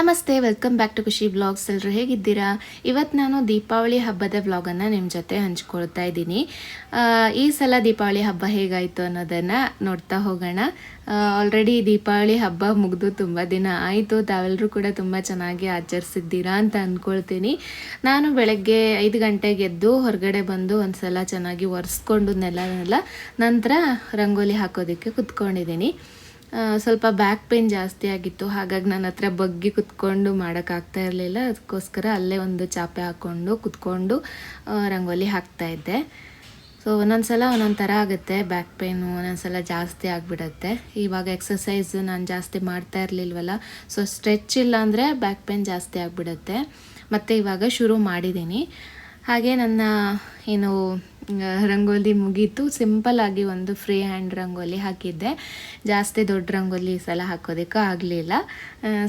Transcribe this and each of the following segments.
ನಮಸ್ತೆ, welcome back to Khushi blogs. ಎಲ್ಲರೂ ಹೇಗಿದ್ದೀರಾ? ಇವತ್ತು ನಾನು ದೀಪಾವಳಿ ಹಬ್ಬದ ವ್ಲಾಗನ್ನು ನಿಮ್ಮ ಜೊತೆ ಹಂಚ್ಕೊಳ್ತಾ ಇದ್ದೀನಿ. ಈ ಸಲ ದೀಪಾವಳಿ ಹಬ್ಬ ಹೇಗಾಯಿತು ಅನ್ನೋದನ್ನು ನೋಡ್ತಾ ಹೋಗೋಣ. ಆಲ್ರೆಡಿ ದೀಪಾವಳಿ ಹಬ್ಬ ಮುಗಿದು ತುಂಬ ದಿನ ಆಯಿತು. ತಾವೆಲ್ಲರೂ ಕೂಡ ತುಂಬ ಚೆನ್ನಾಗಿ ಆಚರಿಸಿದ್ದೀರಾ ಅಂತ ಅಂದ್ಕೊಳ್ತೀನಿ ನಾನು ಬೆಳಗ್ಗೆ ಐದು ಗಂಟೆಗೆ ಎದ್ದು ಹೊರಗಡೆ ಬಂದು ಒಂದ್ಸಲ ಚೆನ್ನಾಗಿ ಒರೆಸ್ಕೊಂಡು ನೆಲನೆಲ್ಲ ನಂತರ ರಂಗೋಲಿ ಹಾಕೋದಕ್ಕೆ ಕುತ್ಕೊಂಡಿದ್ದೀನಿ. ಸ್ವಲ್ಪ ಬ್ಯಾಕ್ ಪೇನ್ ಜಾಸ್ತಿ ಆಗಿತ್ತು. ಹಾಗಾಗಿ ನನ್ನ ಹತ್ರ ಬಗ್ಗಿ ಕುತ್ಕೊಂಡು ಮಾಡೋಕ್ಕಾಗ್ತಾ ಇರಲಿಲ್ಲ. ಅದಕ್ಕೋಸ್ಕರ ಅಲ್ಲೇ ಒಂದು ಚಾಪೆ ಹಾಕ್ಕೊಂಡು ಕುತ್ಕೊಂಡು ರಂಗೋಲಿ ಹಾಕ್ತಾ ಇದ್ದೆ. ಸೊ ಒಂದೊಂದ್ಸಲ ಒಂದೊಂದು ಥರ ಆಗುತ್ತೆ ಬ್ಯಾಕ್ ಪೇನು ಒಂದೊಂದ್ಸಲ ಜಾಸ್ತಿ ಆಗಿಬಿಡತ್ತೆ. ಇವಾಗ ಎಕ್ಸಸೈಸ್ ನಾನು ಜಾಸ್ತಿ ಮಾಡ್ತಾ ಇರಲಿಲ್ವಲ್ಲ ಸೊ ಸ್ಟ್ರೆಚ್ ಇಲ್ಲ ಅಂದರೆ ಬ್ಯಾಕ್ ಪೇನ್ ಜಾಸ್ತಿ ಆಗಿಬಿಡತ್ತೆ. ಮತ್ತು ಇವಾಗ ಶುರು ಮಾಡಿದ್ದೀನಿ ಹಾಗೆ ನನ್ನ, ಏನು ರಂಗೋಲಿ ಮುಗೀತು. ಸಿಂಪಲ್ ಆಗಿ ಒಂದು ಫ್ರೀ ಹ್ಯಾಂಡ್ ರಂಗೋಲಿ ಹಾಕಿದ್ದೆ. ಜಾಸ್ತಿ ದೊಡ್ಡ ರಂಗೋಲಿ ಈ ಸಲ ಹಾಕೋದಕ್ಕೂ ಆಗಲಿಲ್ಲ.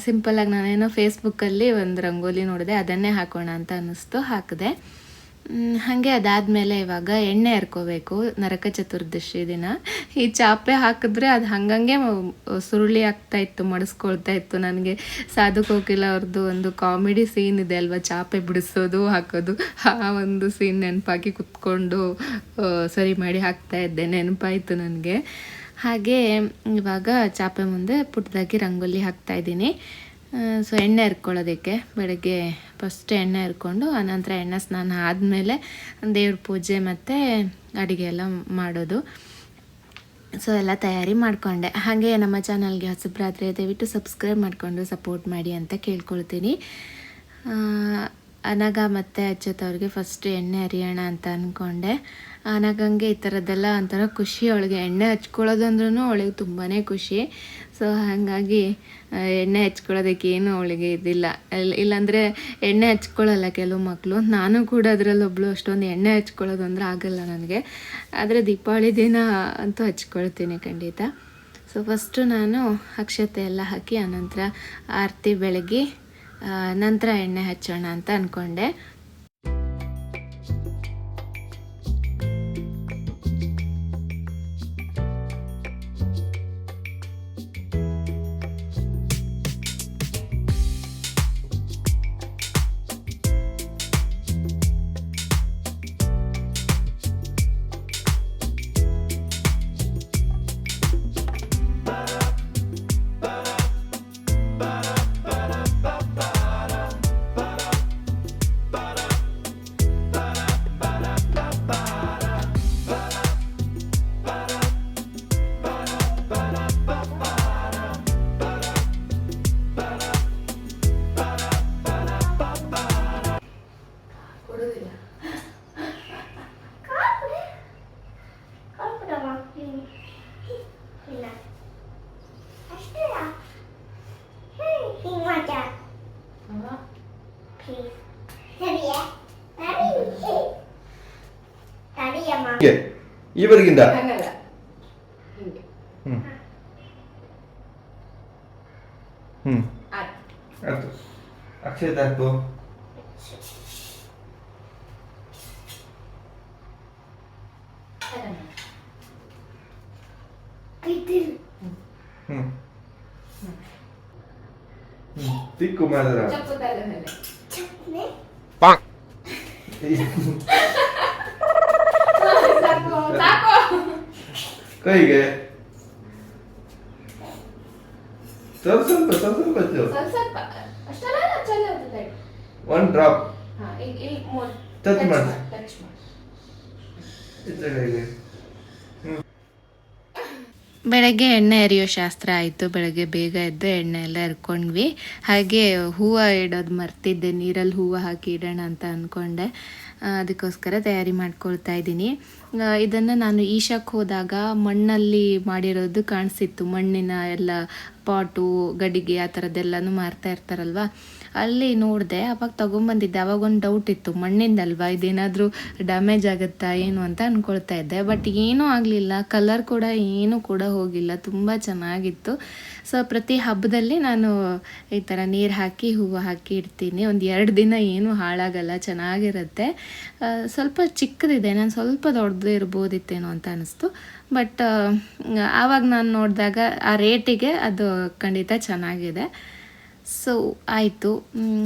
ಸಿಂಪಲಾಗಿ ನಾನೇನೋ ಫೇಸ್ಬುಕ್ಕಲ್ಲಿ ಒಂದು ರಂಗೋಲಿ ನೋಡಿದೆ, ಅದನ್ನೇ ಹಾಕೋಣ ಅಂತ ಅನ್ನಿಸ್ತು, ಹಾಕಿದೆ. ಹಾಗೆ ಅದಾದಮೇಲೆ ಇವಾಗ ಎಣ್ಣೆ ಎರ್ಕೋಬೇಕು ನರಕ ಚತುರ್ದಶಿ ದಿನ. ಈ ಚಾಪೆ ಹಾಕಿದ್ರೆ ಅದು ಹಂಗಂಗೆ ಸುರುಳಿ ಆಗ್ತಾ ಇತ್ತು, ಮಡಿಸ್ಕೊಳ್ತಾ ಇತ್ತು ನನಗೆ. ಸಾಧು ಕೋಕಿಲ ಅವ್ರದ್ದು ಒಂದು ಕಾಮಿಡಿ ಸೀನ್ ಇದೆ ಅಲ್ವಾ, ಚಾಪೆ ಬಿಡಿಸೋದು, ಹಾಕೋದು. ಆ ಒಂದು ಸೀನ್ ನೆನಪಾಗಿ ಕುತ್ಕೊಂಡು ಸರಿ ಮಾಡಿ ಹಾಕ್ತಾ ಇದ್ದೆ, ನೆನಪಾಯಿತು ನನಗೆ. ಹಾಗೆ ಇವಾಗ ಚಾಪೆ ಮುಂದೆ ಪುಟ್ಟದಾಗಿ ರಂಗೋಲಿ ಹಾಕ್ತಾ ಇದ್ದೀನಿ. ಸೊ ಎಣ್ಣೆ ಹರ್ಕೊಳ್ಳೋದಕ್ಕೆ ಬೆಳಗ್ಗೆ ಫಸ್ಟ್ ಎಣ್ಣೆ ಇರ್ಕೊಂಡು ಆನಂತರ ಎಣ್ಣೆ ಸ್ನಾನ ಆದಮೇಲೆ ದೇವ್ರ ಪೂಜೆ ಮತ್ತು ಅಡುಗೆ ಎಲ್ಲ ಮಾಡೋದು. ಸೊ ಎಲ್ಲ ತಯಾರಿ ಮಾಡಿಕೊಂಡೆ. ಹಾಗೆ ನಮ್ಮ ಚಾನಲ್ಗೆ ಹೊಸಬ್ರಾದರೆ, ದಯವಿಟ್ಟು ಸಬ್ಸ್ಕ್ರೈಬ್ ಮಾಡಿಕೊಂಡು ಸಪೋರ್ಟ್ ಮಾಡಿ ಅಂತ ಕೇಳ್ಕೊಳ್ತೀನಿ. ಅನಗ ಮತ್ತೆ ಅಚ್ಚತ್ ಅವ್ರಿಗೆ ಫಸ್ಟ್ ಎಣ್ಣೆ ಹರಿಯೋಣ ಅಂತ ಅಂದ್ಕೊಂಡೆ ಅನಗಂಗೆ ಈ ಥರದ್ದೆಲ್ಲ ಒಂಥರ ಖುಷಿ ಅವಳಿಗೆ. ಎಣ್ಣೆ ಹಚ್ಕೊಳ್ಳೋದಂದ್ರೂ ಅವಳಿಗೆ ತುಂಬಾ ಖುಷಿ. ಸೊ ಹಾಗಾಗಿ ಎಣ್ಣೆ ಹಚ್ಕೊಳ್ಳೋದಕ್ಕೆ ಏನು ಅವಳಿಗೆ ಇದಿಲ್ಲ. ಇಲ್- ಇಲ್ಲಾಂದರೆ ಎಣ್ಣೆ ಹಚ್ಕೊಳ್ಳಲ್ಲ ಕೆಲವು ಮಕ್ಕಳು ನಾನು ಕೂಡ ಅದರಲ್ಲಿ ಒಬ್ಳು ಅಷ್ಟೊಂದು ಎಣ್ಣೆ ಹಚ್ಕೊಳ್ಳೋದು ಅಂದರೆ ಆಗಲ್ಲ ನನಗೆ. ಆದರೆ ದೀಪಾವಳಿ ದಿನ ಅಂತೂ ಹಚ್ಕೊಳ್ತೀನಿ ಖಂಡಿತ. ಸೊ ಫಸ್ಟು ನಾನು ಅಕ್ಷತೆ ಎಲ್ಲ ಹಾಕಿ, ಆನಂತರ ಆರತಿ ಬೆಳಗ್ಗೆ ನಂತರ ಎಣ್ಣೆ ಹಚ್ಚೋಣ ಅಂತ ಅಂದ್ಕೊಂಡೆ ಹೀಗೆ ಈವರೆಗಿಂದ ಹ್ಮ್ ಹ್ಮ್ ಆಯ್ತು ಅಕ್ಷಯ ಹಾಕು ಹ್ಮ್ ಹ್ಮ್ ತಿಕ್ಕು ಮಾಡಿದ್ರ ಕೈಗೆ. ಸ್ವಲ್ಪ ಸ್ವಲ್ಪ ಸ್ವಲ್ಪ ಸ್ವಲ್ಪ ಹಚ್ಚು. ಒನ್ ಡ್ರಾಪ್ ಟಚ್ ಮಾಡಿ. ಇದ್ರ ಕೈಗೆ. ಬೆಳಗ್ಗೆ ಎಣ್ಣೆ ಎರಿಯೋ ಶಾಸ್ತ್ರ ಆಯಿತು. ಬೆಳಗ್ಗೆ ಬೇಗ ಎದ್ದು ಎಣ್ಣೆ ಎಲ್ಲ ಎರ್ಕೊಂಡ್ವಿ. ಹಾಗೆ ಹೂವು ಇಡೋದು ಮರ್ತಿದ್ದೆ. ನೀರಲ್ಲಿ ಹೂವು ಹಾಕಿ ಇಡೋಣ ಅಂತ ಅಂದ್ಕೊಂಡೆ ಅದಕ್ಕೋಸ್ಕರ ತಯಾರಿ ಮಾಡ್ಕೊಳ್ತಾ ಇದ್ದೀನಿ. ಇದನ್ನು ನಾನು ಈಶಾಕ್ಕೆ ಹೋದಾಗ ಮಣ್ಣಲ್ಲಿ ಮಾಡಿರೋದು ಕಾಣಿಸಿತ್ತು. ಮಣ್ಣಿನ ಎಲ್ಲ ಪಾಟು, ಗಡಿಗೆ ಆ ಥರದ್ದೆಲ್ಲನೂ ಮಾರ್ತಾ ಇರ್ತಾರಲ್ವ? ಅಲ್ಲಿ ನೋಡಿದೆ, ಅವಾಗ ತೊಗೊಂಬಂದಿದ್ದೆ. ಅವಾಗ ಒಂದು ಡೌಟ್ ಇತ್ತು. ಮಣ್ಣಿಂದಲ್ವಾ? ಇದೇನಾದರೂ ಡ್ಯಾಮೇಜ್ ಆಗುತ್ತಾ, ಏನು ಅಂತ ಅಂದ್ಕೊಳ್ತಾ ಇದ್ದೆ. ಬಟ್ ಏನೂ ಆಗಲಿಲ್ಲ. ಕಲರ್ ಕೂಡ ಏನೂ ಕೂಡ ಹೋಗಿಲ್ಲ. ತುಂಬ ಚೆನ್ನಾಗಿತ್ತು. ಸೊ ಪ್ರತಿ ಹಬ್ಬದಲ್ಲಿ ನಾನು ಈ ಥರ ನೀರು ಹಾಕಿ, ಹೂವು ಹಾಕಿ ಇಡ್ತೀನಿ. ಒಂದು ಎರಡು ದಿನ ಏನೂ ಹಾಳಾಗಲ್ಲ, ಚೆನ್ನಾಗಿರುತ್ತೆ. ಸ್ವಲ್ಪ ಚಿಕ್ಕದಿದೆ. ನಾನು ಸ್ವಲ್ಪ ದೊಡ್ಡದು ಇರ್ಬೋದಿತ್ತೇನೋ ಅಂತ ಅನಿಸ್ತು. ಬಟ್ ಆವಾಗ ನಾನು ನೋಡಿದಾಗ ಆ ರೇಟಿಗೆ ಅದು ಖಂಡಿತ ಚೆನ್ನಾಗಿದೆ. ಸೊ ಆಯಿತು.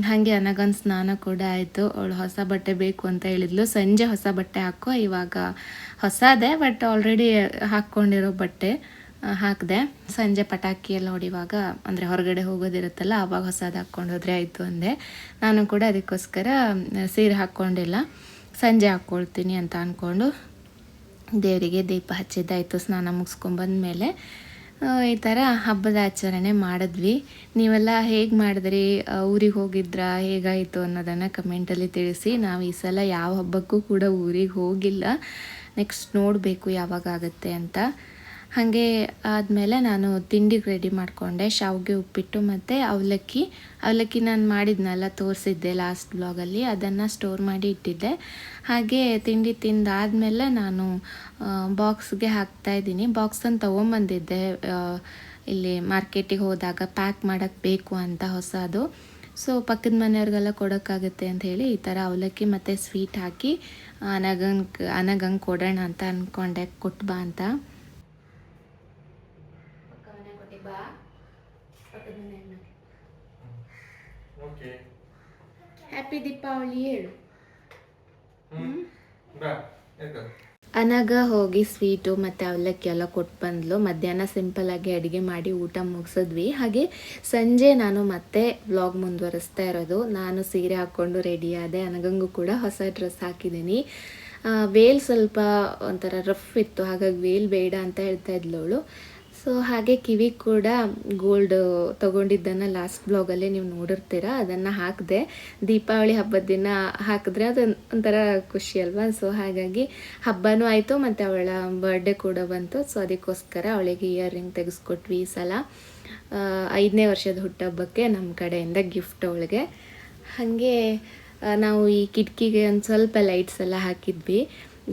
ಹಾಗೆ ಅನಗನ್ ಸ್ನಾನ ಕೂಡ ಆಯಿತು. ಅವಳು ಹೊಸ ಬಟ್ಟೆ ಬೇಕು ಅಂತ ಹೇಳಿದ್ಲು. ಸಂಜೆ ಹೊಸ ಬಟ್ಟೆ ಹಾಕೋ ಇವಾಗ ಹೊಸದೇ ಬಟ್ ಆಲ್ರೆಡಿ ಹಾಕ್ಕೊಂಡಿರೋ ಬಟ್ಟೆ. ಹಾಕಿದೆ. ಸಂಜೆ ಪಟಾಕಿ ಎಲ್ಲ ಹೊಡಿವಾಗ, ಅಂದರೆ ಹೊರಗಡೆ ಹೋಗೋದಿರುತ್ತಲ್ಲ, ಆವಾಗ ಹೊಸದು ಹಾಕ್ಕೊಂಡು ಹೋದರೆ ಆಯಿತು ಅಂದೆ. ನಾನು ಕೂಡ ಅದಕ್ಕೋಸ್ಕರ ಸೀರೆ ಹಾಕ್ಕೊಂಡಿಲ್ಲ. ಸಂಜೆ ಹಾಕ್ಕೊಳ್ತೀನಿ ಅಂತ ಅಂದ್ಕೊಂಡು ದೇವರಿಗೆ ದೀಪ ಹಚ್ಚಿದ್ದಾಯಿತು, ಸ್ನಾನ ಮುಗಿಸ್ಕೊಂಬಂದ ಮೇಲೆ ಈ ಥರ ಹಬ್ಬದ ಆಚರಣೆ ಮಾಡಿದ್ವಿ. ನೀವೆಲ್ಲ ಹೇಗೆ ಮಾಡಿದ್ರಿ? ಊರಿಗೆ ಹೋಗಿದ್ರಾ? ಹೇಗಾಯಿತು ಅನ್ನೋದನ್ನು ಕಮೆಂಟಲ್ಲಿ ತಿಳಿಸಿ. ನಾವು ಈ ಸಲ ಯಾವ ಹಬ್ಬಕ್ಕೂ ಕೂಡ ಊರಿಗೆ ಹೋಗಿಲ್ಲ. ನೆಕ್ಸ್ಟ್ ನೋಡಬೇಕು ಯಾವಾಗ ಆಗುತ್ತೆ ಅಂತ. ಹಾಗೆ ಆದಮೇಲೆ ನಾನು ತಿಂಡಿಗೆ ರೆಡಿ ಮಾಡಿಕೊಂಡೆ. ಶಾವಿಗೆ ಉಪ್ಪಿಟ್ಟು ಮತ್ತು ಅವಲಕ್ಕಿ. ಅವಲಕ್ಕಿ ನಾನು ಮಾಡಿದ್ನಲ್ಲ, ತೋರಿಸಿದ್ದೆ ಲಾಸ್ಟ್ ಬ್ಲಾಗಲ್ಲಿ ಅದನ್ನು ಸ್ಟೋರ್ ಮಾಡಿ ಇಟ್ಟಿದ್ದೆ. ಹಾಗೆ ತಿಂಡಿ ತಿಂದಾದಮೇಲೆ ನಾನು ಬಾಕ್ಸ್ಗೆ ಹಾಕ್ತಾಯಿದ್ದೀನಿ ಬಾಕ್ಸನ್ನು ತೊಗೊಂಬಂದಿದ್ದೆ. ಇಲ್ಲಿ ಮಾರ್ಕೆಟಿಗೆ ಹೋದಾಗ ಪ್ಯಾಕ್ ಮಾಡೋಕ್ಕೆ ಬೇಕು ಅಂತ ಹೊಸದು. ಸೊ ಪಕ್ಕದ ಮನೆಯವ್ರಿಗೆಲ್ಲ ಕೊಡೋಕ್ಕಾಗುತ್ತೆ ಅಂತ ಹೇಳಿ ಈ ಥರ ಅವಲಕ್ಕಿ ಮತ್ತು ಸ್ವೀಟ್ ಹಾಕಿ ಅನಗಂಗೆ ಅನಗಂಗೆ ಕೊಡೋಣ ಅಂತ ಅಂದ್ಕೊಂಡೆ ಕೊಟ್ಟು ಬಾ ಅಂತ. ದೀಪಾವಳಿ ಹೇಳು. ಅನಗ ಹೋಗಿ ಸ್ವೀಟು ಮತ್ತು ಅವಲಕ್ಕಿ ಎಲ್ಲ ಕೊಟ್ಟು ಬಂದ್ಲು. ಮಧ್ಯಾಹ್ನ ಸಿಂಪಲಾಗಿ ಅಡುಗೆ ಮಾಡಿ ಊಟ ಮುಗಿಸಿದ್ವಿ. ಹಾಗೆ ಸಂಜೆ ನಾನು ಮತ್ತೆ ವ್ಲಾಗ್ ಮುಂದುವರಿಸ್ತಾ ಇರೋದು. ನಾನು ಸೀರೆ ಹಾಕ್ಕೊಂಡು ರೆಡಿ ಆದೆ. ಅನಗಂಗೂ ಕೂಡ ಹೊಸ ಡ್ರೆಸ್ ಹಾಕಿದ್ದೀನಿ. ವೇಲ್ ಸ್ವಲ್ಪ ಒಂಥರ ರಫ್ ಇತ್ತು. ಹಾಗಾಗಿ ವೇಲ್ ಬೇಡ ಅಂತ ಹೇಳ್ತಾ ಇದ್ಲು ಅವಳು. ಸೊ ಹಾಗೆ ಕಿವಿ ಕೂಡ ಗೋಲ್ಡ್ ತೊಗೊಂಡಿದ್ದನ್ನು ಲಾಸ್ಟ್ ಬ್ಲಾಗಲ್ಲೇ ನೀವು ನೋಡಿರ್ತೀರ, ಅದನ್ನು ಹಾಕಿದೆ ದೀಪಾವಳಿ ಹಬ್ಬದ ದಿನ ಹಾಕಿದ್ರೆ ಅದು ಒಂಥರ ಖುಷಿ ಅಲ್ವಾ? ಸೊ ಹಾಗಾಗಿ ಹಬ್ಬನೂ ಆಯಿತು, ಮತ್ತು ಅವಳ ಬರ್ಡೇ ಕೂಡ ಬಂತು. ಸೊ ಅದಕ್ಕೋಸ್ಕರ ಅವಳಿಗೆ ಇಯರ್ ರಿಂಗ್ ತೆಗೆಸ್ಕೊಟ್ವಿ ಈ ಸಲ. ಐದನೇ ವರ್ಷದ ಹುಟ್ಟಹಬ್ಬಕ್ಕೆ ನಮ್ಮ ಕಡೆಯಿಂದ ಗಿಫ್ಟ್ ಅವಳಿಗೆ. ಹಾಗೆ ನಾವು ಈ ಕಿಟಕಿಗೆ ಒಂದು ಸ್ವಲ್ಪ ಲೈಟ್ಸ್ ಎಲ್ಲ ಹಾಕಿದ್ವಿ.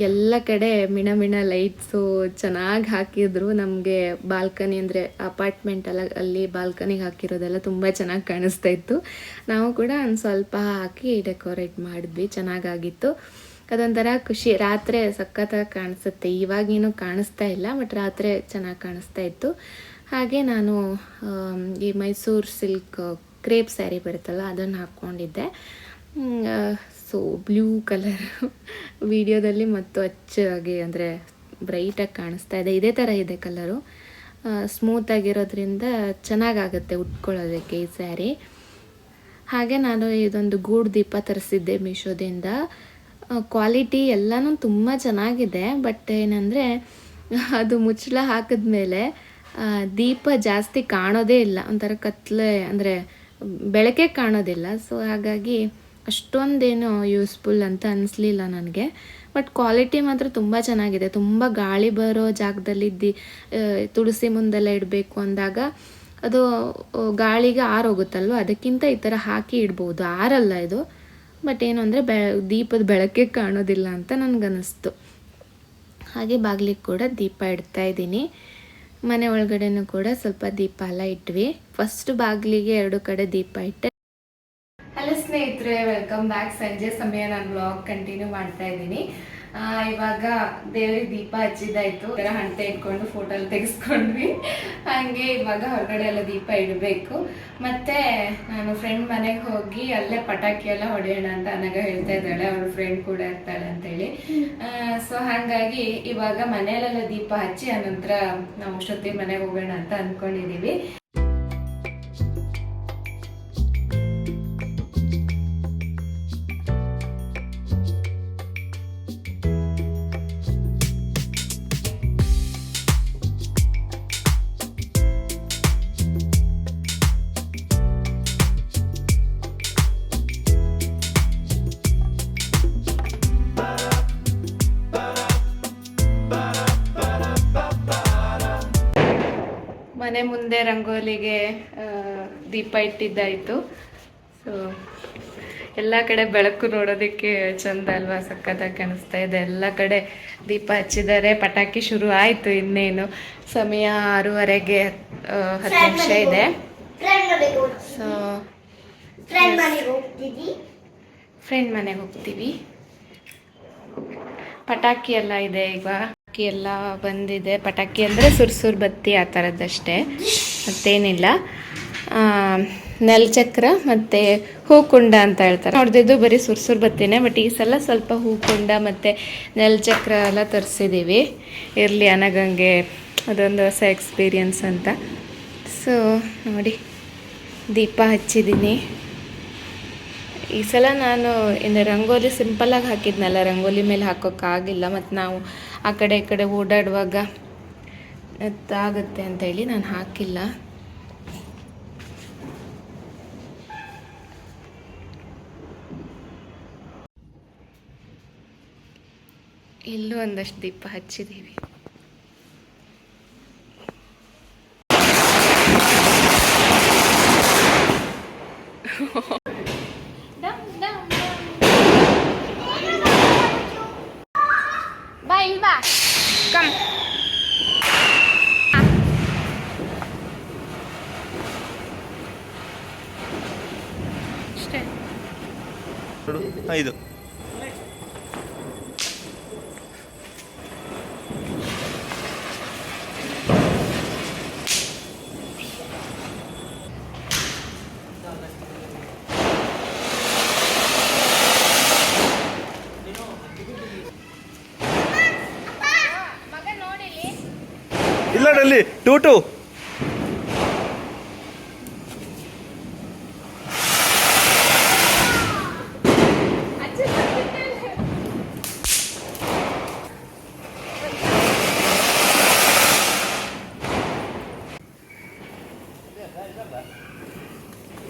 ಎಲ್ಲ ಕಡೆ ಮಿಣ ಮಿಣ ಲೈಟ್ಸು ಚೆನ್ನಾಗಿ ಹಾಕಿದ್ರು. ನಮಗೆ ಬಾಲ್ಕನಿ ಅಂದರೆ ಅಪಾರ್ಟ್ಮೆಂಟ್ ಎಲ್ಲ ಅಲ್ಲಿ ಬಾಲ್ಕನಿಗೆ ಹಾಕಿರೋದೆಲ್ಲ ತುಂಬ ಚೆನ್ನಾಗಿ ಕಾಣಿಸ್ತಾ ಇತ್ತು. ನಾವು ಕೂಡ ಒಂದು ಸ್ವಲ್ಪ ಹಾಕಿ ಡೆಕೋರೇಟ್ ಮಾಡಿದ್ವಿ, ಚೆನ್ನಾಗಾಗಿತ್ತು. ಅದೊಂಥರ ಖುಷಿ. ರಾತ್ರಿ ಸಖತ್ತಾಗಿ ಕಾಣಿಸುತ್ತೆ. ಇವಾಗೇನು ಕಾಣಿಸ್ತಾ ಇಲ್ಲ, ಬಟ್ ರಾತ್ರಿ ಚೆನ್ನಾಗಿ ಕಾಣಿಸ್ತಾ ಇತ್ತು. ಹಾಗೆ ನಾನು ಈ ಮೈಸೂರು ಸಿಲ್ಕ್, ಕ್ರೇಪ್ ಸ್ಯಾರಿ ಬರುತ್ತಲ್ಲ, ಅದನ್ನು ಹಾಕ್ಕೊಂಡಿದ್ದೆ. ಸೊ ಬ್ಲೂ ಕಲರ್ ವಿಡಿಯೋದಲ್ಲಿ ಮತ್ತು ಅಚ್ಚಾಗಿ ಅಂದರೆ ಬ್ರೈಟಾಗಿ ಕಾಣಿಸ್ತಾ ಇದೆ. ಇದೇ ಥರ ಇದೆ ಕಲರು. ಸ್ಮೂತಾಗಿರೋದ್ರಿಂದ ಚೆನ್ನಾಗಾಗುತ್ತೆ ಉಟ್ಕೊಳ್ಳೋದಕ್ಕೆ ಈ ಸ್ಯಾರಿ. ಹಾಗೆ ನಾನು ಇದೊಂದು ಗೂಡು ದೀಪ ತರಿಸಿದ್ದೆ ಮೀಶೋದಿಂದ. ಕ್ವಾಲಿಟಿ ಎಲ್ಲನೂ ತುಂಬ ಚೆನ್ನಾಗಿದೆ, ಬಟ್ ಏನಂದರೆ ಅದು ಮುಚ್ಚಳ ಹಾಕಿದ್ಮೇಲೆ ದೀಪ ಜಾಸ್ತಿ ಕಾಣೋದೇ ಇಲ್ಲ. ಒಂಥರ ಕತ್ಲೆ, ಅಂದರೆ ಬೆಳಕೆ ಕಾಣೋದಿಲ್ಲ. ಸೊ ಹಾಗಾಗಿ ಅಷ್ಟೊಂದೇನು ಯೂಸ್ಫುಲ್ ಅಂತ ಅನಿಸ್ಲಿಲ್ಲ ನನಗೆ. ಬಟ್ ಕ್ವಾಲಿಟಿ ಮಾತ್ರ ತುಂಬ ಚೆನ್ನಾಗಿದೆ. ತುಂಬ ಗಾಳಿ ಬರೋ ಜಾಗದಲ್ಲಿ ದಿ ತುಳಸಿ ಮುಂದೆಲ್ಲ ಇಡಬೇಕು ಅಂದಾಗ ಅದು ಗಾಳಿಗೆ ಆರೋಗುತ್ತಲ್ವ? ಅದಕ್ಕಿಂತ ಈ ಥರ ಹಾಕಿ ಇಡ್ಬೋದು. ಆರಲ್ಲ ಇದು. ಬಟ್ ಏನು ಅಂದರೆ ಬೆ, ದೀಪದ ಬೆಳಕೆ ಕಾಣೋದಿಲ್ಲ ಅಂತ ನನಗನ್ನಿಸ್ತು. ಹಾಗೆ ಬಾಗಿಲಿಗೆ ಕೂಡ ದೀಪ ಇಡ್ತಾ ಇದ್ದೀನಿ. ಮನೆ ಒಳಗಡೆನೂ ಕೂಡ ಸ್ವಲ್ಪ ದೀಪ ಎಲ್ಲ ಇಟ್ವಿ. ಫಸ್ಟ್ ಬಾಗಿಲಿಗೆ ಎರಡು ಕಡೆ ದೀಪ ಇಟ್ಟೆ. ಹಲೋ ಸ್ನೇಹಿತರೆ ವೆಲ್ಕಮ್ ಬ್ಯಾಕ್ ಸಂಜೆ ಸಮಯ ನಾನು ಬ್ಲಾಗ್ ಕಂಟಿನ್ಯೂ ಮಾಡ್ತಾ ಇದ್ದೀನಿ. ಇವಾಗ ದೇವ್ರಿಗೆ ದೀಪ ಹಚ್ಚಿದಾಯ್ತು ಈ ಥರ ಇಟ್ಕೊಂಡು ಫೋಟೋ ತೆಗೆಸ್ಕೊಂಡ್ವಿ. ಹಾಗೆ ಇವಾಗ ಹೊರಗಡೆ ಎಲ್ಲ ದೀಪ ಇಡಬೇಕು. ಮತ್ತೆ ನಾನು ಫ್ರೆಂಡ್ ಮನೆಗೆ ಹೋಗಿ ಅಲ್ಲೇ ಪಟಾಕಿ ಎಲ್ಲ ಹೊಡೆಯೋಣ ಅಂತ ಅನಗ ಹೇಳ್ತಾ ಇದ್ದಾಳೆ. ಅವ್ರ ಫ್ರೆಂಡ್ ಕೂಡ ಇರ್ತಾಳೆ ಅಂತೇಳಿ. ಸೊ ಹಾಗಾಗಿ ಇವಾಗ ಮನೆಯಲ್ಲೆಲ್ಲ ದೀಪ ಹಚ್ಚಿ ಆನಂತರ ನಾವು ಅಷ್ಟೊತ್ತಿಗೆ ಮನೆಗೆ ಹೋಗೋಣ ಅಂತ ಅನ್ಕೊಂಡಿದೀವಿ. ಮನೆ ಮುಂದೆ ರಂಗೋಲಿಗೆ ದೀಪ ಇಟ್ಟಿದ್ದಾಯಿತು. ಸೊ ಎಲ್ಲ ಕಡೆ ಬೆಳಕು ನೋಡೋದಕ್ಕೆ ಚಂದ ಅಲ್ವಾ? ಸಖತ್ತಾಗಿ ಕಾಣಿಸ್ತಾ ಇದೆ. ಎಲ್ಲ ಕಡೆ ದೀಪ ಹಚ್ಚಿದ್ದಾರೆ. ಪಟಾಕಿ ಶುರು ಆಯಿತು ಇನ್ನೇನು. ಸಮಯ ಆರೂವರೆಗೆ ಹತ್ತು ನಿಮಿಷ ಇದೆ. ಸೊ ಫ್ರೆಂಡ್ ಮನೆಗೆ ಹೋಗ್ತೀವಿ. ಪಟಾಕಿ ಎಲ್ಲ ಇದೆ ಈಗ. ಪಟಾಕಿ ಎಲ್ಲ ಬಂದಿದೆ. ಪಟಾಕಿ ಅಂದರೆ ಸುರ್ಸುರ್ ಬತ್ತಿ ಆ ಥರದ್ದಷ್ಟೇ ಮತ್ತೇನಿಲ್ಲ. ನೆಲಚಕ್ರ ಮತ್ತು ಹೂಕುಂಡ ಅಂತ ಹೇಳ್ತಾರೆ. ನೋಡ್ದಿದ್ದು ಬರೀ ಸುರ್ಸುರ್ ಬತ್ತಿನೇ, ಬಟ್ ಈ ಸಲ ಸ್ವಲ್ಪ ಹೂಕುಂಡ ಮತ್ತು ನೆಲಚಕ್ರ ಎಲ್ಲ ತರಿಸಿದ್ದೀವಿ ಇರಲಿ ಅನಗಂಗೆ ಅದೊಂದು ಹೊಸ ಎಕ್ಸ್ಪೀರಿಯನ್ಸ್ ಅಂತ. ಸೊ ನೋಡಿ, ದೀಪ ಹಚ್ಚಿದ್ದೀನಿ. ಈ ಸಲ ನಾನು ಇನ್ನು ರಂಗೋಲಿ ಸಿಂಪಲ್ಲಾಗಿ ಹಾಕಿದ್ನಲ್ಲ, ರಂಗೋಲಿ ಮೇಲೆ ಹಾಕೋಕ್ಕಾಗಿಲ್ಲ ಮತ್ತು ನಾವು ಆ ಕಡೆ ಈ ಕಡೆ ಓಡಾಡುವಾಗ ಆಗುತ್ತೆ ಅಂತೇಳಿ ನಾನು ಹಾಕಿಲ್ಲ. ಇಲ್ಲೂ ಒಂದಷ್ಟು ದೀಪ ಹಚ್ಚಿದ್ದೀವಿ ಐದು. ಇಲ್ಲ ಡಲ್ಲಿ ಟೂ ಟು.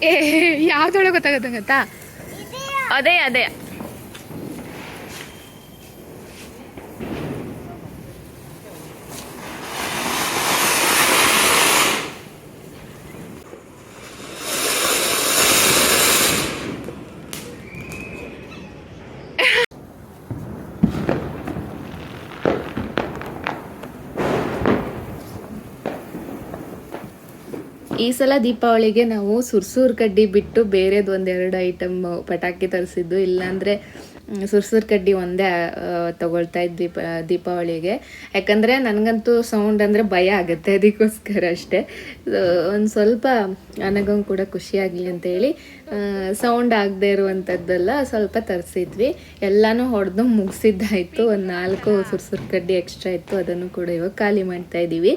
ಏ ಯಾವ್ದೊಳಗೆ ಗೊತ್ತಾಗುತ್ತೆ ಗೊತ್ತಾ? ಅದೇ ಅದೇ. ಈ ಸಲ ದೀಪಾವಳಿಗೆ ನಾವು ಸುರ್ಸೂರ್ ಕಡ್ಡಿ ಬಿಟ್ಟು ಬೇರೆದು ಒಂದೆರಡು ಐಟಮ್ ಪಟಾಕಿ ತರಿಸಿದ್ದು. ಇಲ್ಲಾಂದರೆ ಸುರ್ಸೂರ್ ಕಡ್ಡಿ ಒಂದೇ ತಗೊಳ್ತಾ ಇದ್ವಿ ದೀಪಾವಳಿಗೆ. ಯಾಕಂದರೆ ನನಗಂತೂ ಸೌಂಡ್ ಅಂದರೆ ಭಯ ಆಗುತ್ತೆ ಅದಕ್ಕೋಸ್ಕರ ಅಷ್ಟೇ. ಒಂದು ಸ್ವಲ್ಪ ನನಗೊಂದು ಕೂಡ ಖುಷಿಯಾಗಲಿ ಅಂತೇಳಿ ಸೌಂಡ್ ಆಗದೆ ಇರುವಂಥದ್ದೆಲ್ಲ ಸ್ವಲ್ಪ ತರಿಸಿದ್ವಿ. ಎಲ್ಲನೂ ಹೊಡೆದು ಮುಗಿಸಿದ್ದಾಯಿತು. ಒಂದು ನಾಲ್ಕು ಸುರ್ಸುರ್ ಕಡ್ಡಿ ಎಕ್ಸ್ಟ್ರಾ ಇತ್ತು. ಅದನ್ನು ಕೂಡ ಇವಾಗ ಖಾಲಿ ಮಾಡ್ತಾ ಇದ್ದೀವಿ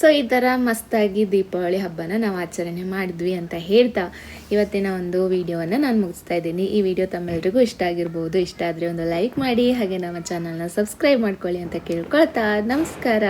ಸೊ ಈ ಥರ ಮಸ್ತಾಗಿ ದೀಪಾವಳಿ ಹಬ್ಬನ ನಾವು ಆಚರಣೆ ಮಾಡಿದ್ವಿ ಅಂತ ಹೇಳ್ತಾ ಇವತ್ತಿನ ಒಂದು ವಿಡಿಯೋವನ್ನು ನಾನು ಮುಗಿಸ್ತಾ ಇದ್ದೀನಿ. ಈ ವಿಡಿಯೋ ತಮ್ಮೆಲ್ರಿಗೂ ಇಷ್ಟ ಆಗಿರ್ಬೋದು, ಇಷ್ಟ ಆದರೆ ಒಂದು ಲೈಕ್ ಮಾಡಿ, ಹಾಗೆ ನಮ್ಮ ಚಾನಲ್ನ ಸಬ್ಸ್ಕ್ರೈಬ್ ಮಾಡ್ಕೊಳ್ಳಿ ಅಂತ ಕೇಳ್ಕೊಳ್ತಾ. ನಮಸ್ಕಾರ.